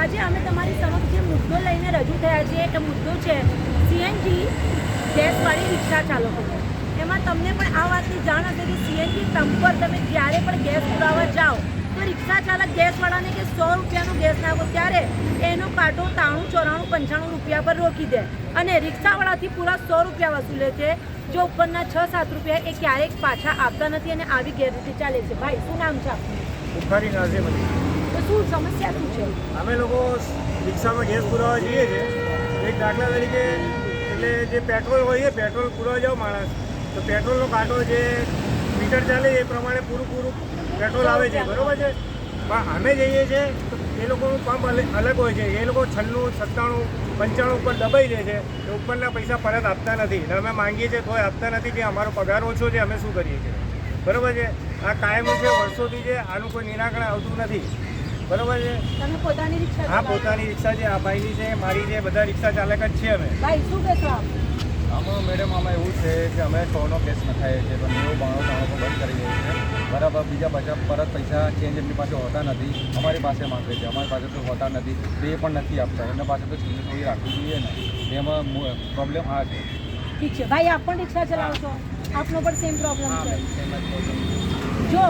આજે અમે તમારી સમક્ષ જે મુદ્દો લઈને રજૂ થયા છીએ, એ મુદ્દો છે સીએનજી ગેસવાળી રિક્ષા ચાલકો. એમાં તમને પણ આ વાતની જાણ હશે કે સીએનજી પંપ પર તમે જ્યારે પણ ગેસ પુરાવા જાઓ, તો રિક્ષા ચાલક ગેસવાળાને કે સો રૂપિયાનું ગેસ નાખો ત્યારે એનો કાંટો ત્રાણું ચોરાણું, પંચાણું રૂપિયા પર રોકી દે. અને રિક્ષાવાળાથી પૂરા સો રૂપિયા વસૂલે છે, જો ઉપરના છ, સાત રૂપિયા એ ક્યારેક પાછા આપતા નથી અને આવી ગેરરીતિ ચાલે છે. ભાઈ, શું નામ છે આપનું? બુખારી નાઝીમ શું સમસ્યા શું છે? અમે લોકો રિક્ષામાં ગેસ પુરાવા જઈએ છીએ. એક દાખલા તરીકે, એટલે જે પેટ્રોલ હોય છે પેટ્રોલ પુરાવા જાવ માણસ. તો પેટ્રોલનો કાંટો જે મીટર ચાલે એ પ્રમાણે પૂરું પૂરું પેટ્રોલ આવે છે. બરાબર છે? પણ અમે જઈએ છીએ એ લોકોનું પંપ અલગ હોય છે. એ લોકો છન્નું, સત્તાણું, પંચાણું ઉપર દબાઈ જાય છે. તો ઉપરના પૈસા પરત આપતા નથી. અમે માંગીએ છીએ તોય આપતા નથી કે અમારો પગાર ઓછો છે, અમે શું કરીએ છીએ? બરાબર છે? આ કાયમ છે, વર્ષોથી છે આનું કોઈ નિરાકરણ આવતું નથી. બરોબર છે? તમે પોતાની રિક્ષા હા પોતાની રિક્ષા છે આ ભાઈની છે મારી છે બધા રિક્ષા ચાલક જ છે અમે. ભાઈ શું કહેશો આપ? આમાં મેડમ આમાં એવું છે કે અમે સોનો કેસ નખાઈએ છીએ પણ એવું બાણો બાણો બંધ કરી દઈએ છીએ બરાબર બીજા પાછા પરત પૈસા ચેન્જ એમની પાસે હોતા નથી. અમારી પાસે માંગે છે અમારી પાસે તો હોતા નથી. તે એ પણ નથી આપતા એમના પાસે તો ચીજ થોડી રાખવી જોઈએ ને. એમાં પ્રોબ્લેમ આ છે. ઠીક છે. ભાઈ આપ પણ રિક્ષા ચલાવો છો આપનો પણ સેમ પ્રોબ્લેમ છે. જો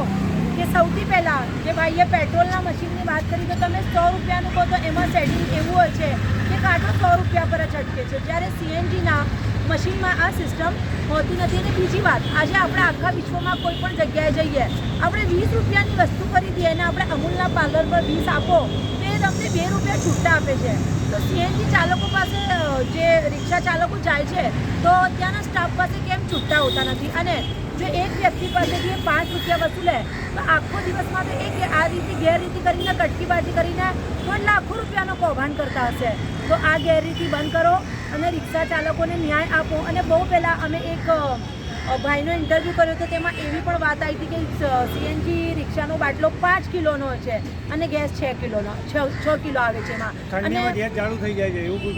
કે સૌથી પહેલાં જે ભાઈએ પેટ્રોલના મશીનની વાત કરી, તો તમે સો રૂપિયાનું કહો તો એમાં સેટિંગ એવું હોય છે કે કાંટો સો રૂપિયા પર જ અટકે છે. જ્યારે સીએનજીના મશીનમાં આ સિસ્ટમ હોતી નથી. અને બીજી વાત, આજે આપણે આખા વિશ્વમાં કોઈ પણ જગ્યાએ જઈએ, આપણે વીસ રૂપિયાની વસ્તુ ખરીદીએ અને આપણે અમૂલના પાર્લર પર વીસ આપો, તો એ તમને બે રૂપિયા છૂટા આપે છે. તો સીએનજી ચાલકો પાસે જે રિક્ષા ચાલકો જાય છે, તો હોતા નથી. અને જો એક વ્યક્તિ પાસેથી એ પાંચ રૂપિયા વસૂલે તો આખો દિવસમાં તો એક આ રીતે ગેરરીતિ કરીને કટકીબાજી કરીને પણ લાખો રૂપિયાનો કૌભાંડ કરતા હશે. તો આ ગેરરીતિ બંધ કરો અને રિક્ષા ચાલકોને ન્યાય આપો. અને બહુ પહેલાં અમે એક ભાઈનો ઇન્ટરવ્યૂ કર્યો તો તેમાં એવી પણ વાત આવી હતી કે સીએનજી રિક્ષાનો બાટલો પાંચ કિલોનો છે અને ગેસ છ કિલોનો છ કિલો આવે છે એમાં. અને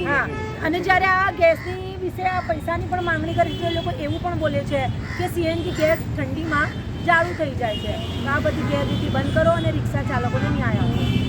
હા. અને જ્યારે આ ગેસની વિશે આ પૈસાની પણ માંગણી કરી છે લોકો એવું પણ બોલે છે કે સીએનજી ગેસ ઠંડીમાં ચાલુ થઈ જાય છે. આ બધી ગેરરીતિ બંધ કરો અને રિક્ષા ચાલકોને ન્યાય આપો.